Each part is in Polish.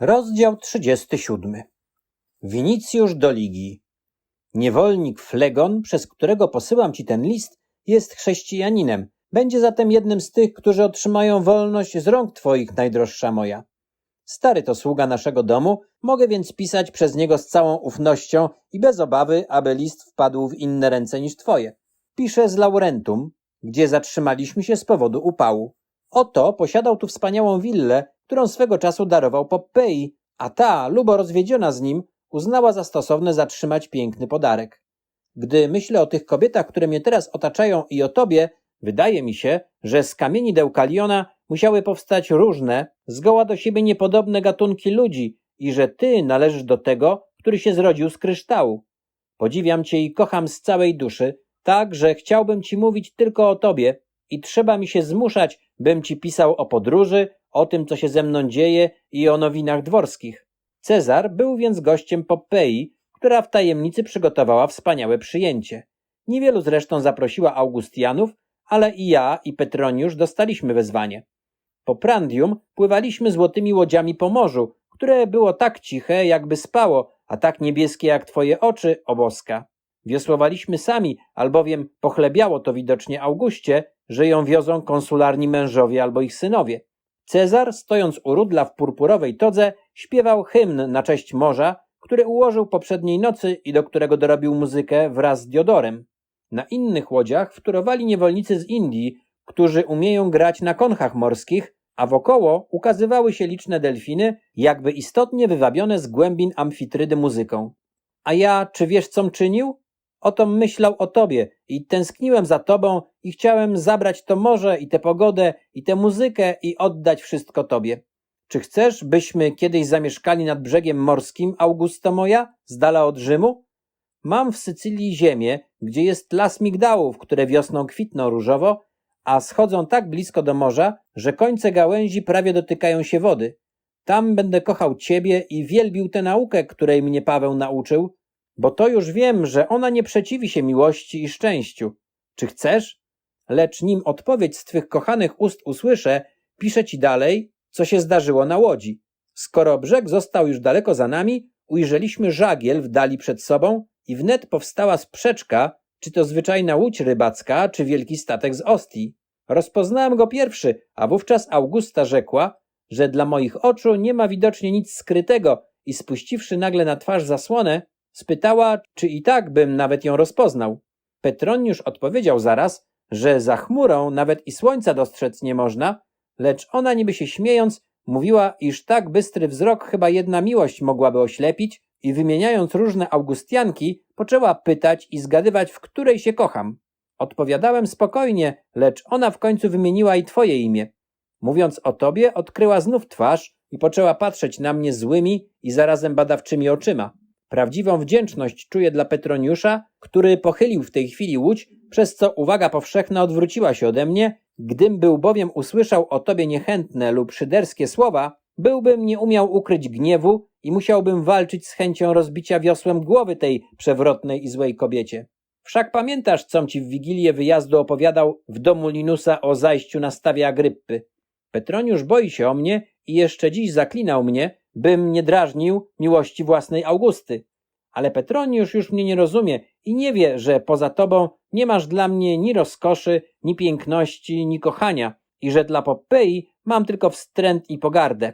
Rozdział 37. Winicjusz do Ligi. Niewolnik Flegon, przez którego posyłam ci ten list, jest chrześcijaninem. Będzie zatem jednym z tych, którzy otrzymają wolność z rąk twoich, najdroższa moja. Stary to sługa naszego domu, mogę więc pisać przez niego z całą ufnością i bez obawy, aby list wpadł w inne ręce niż twoje. Piszę z Laurentum, gdzie zatrzymaliśmy się z powodu upału. Oto posiadał tu wspaniałą willę, którą swego czasu darował Poppei, a ta, lubo rozwiedziona z nim, uznała za stosowne zatrzymać piękny podarek. Gdy myślę o tych kobietach, które mnie teraz otaczają i o tobie, wydaje mi się, że z kamieni Deukaliona musiały powstać różne, zgoła do siebie niepodobne gatunki ludzi i że ty należysz do tego, który się zrodził z kryształu. Podziwiam cię i kocham z całej duszy, tak, że chciałbym ci mówić tylko o tobie i trzeba mi się zmuszać, bym ci pisał o podróży, o tym, co się ze mną dzieje i o nowinach dworskich. Cezar był więc gościem Poppei, która w tajemnicy przygotowała wspaniałe przyjęcie. Niewielu zresztą zaprosiła Augustianów, ale i ja i Petroniusz dostaliśmy wezwanie. Po Prandium pływaliśmy złotymi łodziami po morzu, które było tak ciche, jakby spało, a tak niebieskie jak twoje oczy, oboska. Wiosłowaliśmy sami, albowiem pochlebiało to widocznie Augustie, że ją wiozą konsularni mężowie albo ich synowie. Cezar, stojąc u rudla w purpurowej todze, śpiewał hymn na cześć morza, który ułożył poprzedniej nocy i do którego dorobił muzykę wraz z Diodorem. Na innych łodziach wtórowali niewolnicy z Indii, którzy umieją grać na konchach morskich, a wokoło ukazywały się liczne delfiny, jakby istotnie wywabione z głębin amfitrydy muzyką. A ja, czy wiesz, com czynił? Otom myślał o tobie i tęskniłem za tobą i chciałem zabrać to morze i tę pogodę i tę muzykę i oddać wszystko tobie. Czy chcesz, byśmy kiedyś zamieszkali nad brzegiem morskim, Augusto moja, z dala od Rzymu? Mam w Sycylii ziemię, gdzie jest las migdałów, które wiosną kwitną różowo, a schodzą tak blisko do morza, że końce gałęzi prawie dotykają się wody. Tam będę kochał ciebie i wielbił tę naukę, której mnie Paweł nauczył, bo to już wiem, że ona nie przeciwi się miłości i szczęściu. Czy chcesz? Lecz nim odpowiedź z twych kochanych ust usłyszę, piszę ci dalej, co się zdarzyło na łodzi. Skoro brzeg został już daleko za nami, ujrzeliśmy żagiel w dali przed sobą i wnet powstała sprzeczka, czy to zwyczajna łódź rybacka, czy wielki statek z Ostii. Rozpoznałem go pierwszy, a wówczas Augusta rzekła, że dla moich oczu nie ma widocznie nic skrytego i spuściwszy nagle na twarz zasłonę, spytała, czy i tak bym nawet ją rozpoznał. Petroniusz odpowiedział zaraz, że za chmurą nawet i słońca dostrzec nie można, lecz ona niby się śmiejąc mówiła, iż tak bystry wzrok chyba jedna miłość mogłaby oślepić i wymieniając różne Augustianki, poczęła pytać i zgadywać, w której się kocham. Odpowiadałem spokojnie, lecz ona w końcu wymieniła i twoje imię. Mówiąc o tobie, odkryła znów twarz i poczęła patrzeć na mnie złymi i zarazem badawczymi oczyma. Prawdziwą wdzięczność czuję dla Petroniusza, który pochylił w tej chwili łódź, przez co uwaga powszechna odwróciła się ode mnie. Gdym był bowiem usłyszał o tobie niechętne lub szyderskie słowa, byłbym nie umiał ukryć gniewu i musiałbym walczyć z chęcią rozbicia wiosłem głowy tej przewrotnej i złej kobiecie. Wszak pamiętasz, com ci w wigilię wyjazdu opowiadał w domu Linusa o zajściu na stawie Agryppy. Petroniusz boi się o mnie i jeszcze dziś zaklinał mnie, bym nie drażnił miłości własnej Augusty. Ale Petroniusz już mnie nie rozumie i nie wie, że poza tobą nie masz dla mnie ni rozkoszy, ni piękności, ni kochania i że dla Poppei mam tylko wstręt i pogardę.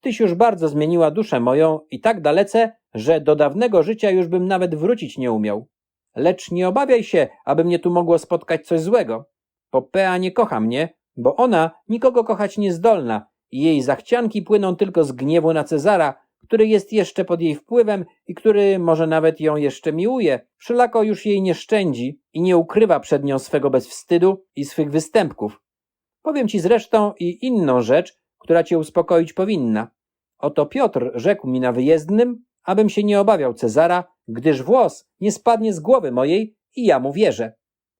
Tyś już bardzo zmieniła duszę moją i tak dalece, że do dawnego życia już bym nawet wrócić nie umiał. Lecz nie obawiaj się, aby mnie tu mogło spotkać coś złego. Popea nie kocha mnie, bo ona nikogo kochać nie zdolna jej zachcianki płyną tylko z gniewu na Cezara, który jest jeszcze pod jej wpływem i który może nawet ją jeszcze miłuje, wszelako już jej nie szczędzi i nie ukrywa przed nią swego bezwstydu i swych występków. Powiem ci zresztą i inną rzecz, która cię uspokoić powinna. Oto Piotr rzekł mi na wyjezdnym, abym się nie obawiał Cezara, gdyż włos nie spadnie z głowy mojej i ja mu wierzę.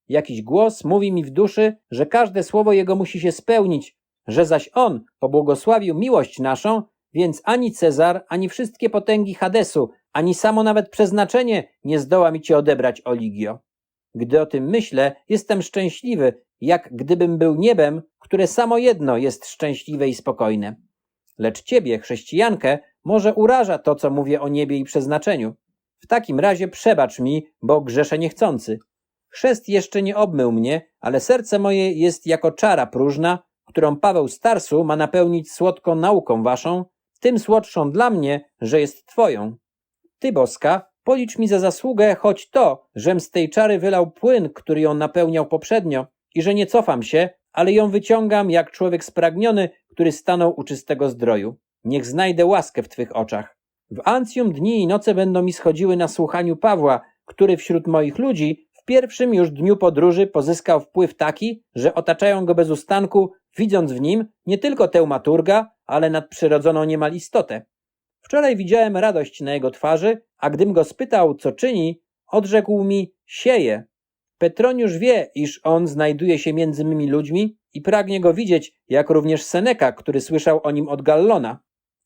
Jakiś głos mówi mi w duszy, że każde słowo jego musi się spełnić, że zaś on pobłogosławił miłość naszą, więc ani Cezar, ani wszystkie potęgi Hadesu, ani samo nawet przeznaczenie nie zdoła mi cię odebrać, Oligio. Gdy o tym myślę, jestem szczęśliwy, jak gdybym był niebem, które samo jedno jest szczęśliwe i spokojne. Lecz ciebie, chrześcijankę, może uraża to, co mówię o niebie i przeznaczeniu. W takim razie przebacz mi, bo grzeszę niechcący. Chrzest jeszcze nie obmył mnie, ale serce moje jest jako czara próżna, którą Paweł Starsu ma napełnić słodką nauką waszą, tym słodszą dla mnie, że jest twoją. Ty, boska, policz mi za zasługę choć to, żem z tej czary wylał płyn, który ją napełniał poprzednio i że nie cofam się, ale ją wyciągam jak człowiek spragniony, który stanął u czystego zdroju. Niech znajdę łaskę w Twych oczach. W Ancjum dni i noce będą mi schodziły na słuchaniu Pawła, który wśród moich ludzi w pierwszym już dniu podróży pozyskał wpływ taki, że otaczają go bez ustanku, widząc w nim nie tylko teumaturga, ale nadprzyrodzoną niemal istotę. Wczoraj widziałem radość na jego twarzy, a gdym go spytał, co czyni, odrzekł mi, sieje. Petroniusz wie, iż on znajduje się między mymi ludźmi i pragnie go widzieć, jak również Seneka, który słyszał o nim od Gallona.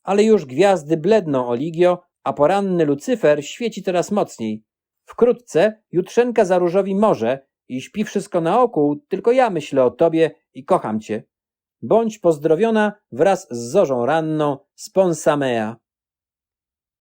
Ale już gwiazdy bledną Oligio, a poranny Lucyfer świeci coraz mocniej. Wkrótce jutrzenka zaróżowi morze i śpi wszystko na oku, tylko ja myślę o tobie i kocham cię. Bądź pozdrowiona wraz z zorzą ranną z Ponsamea.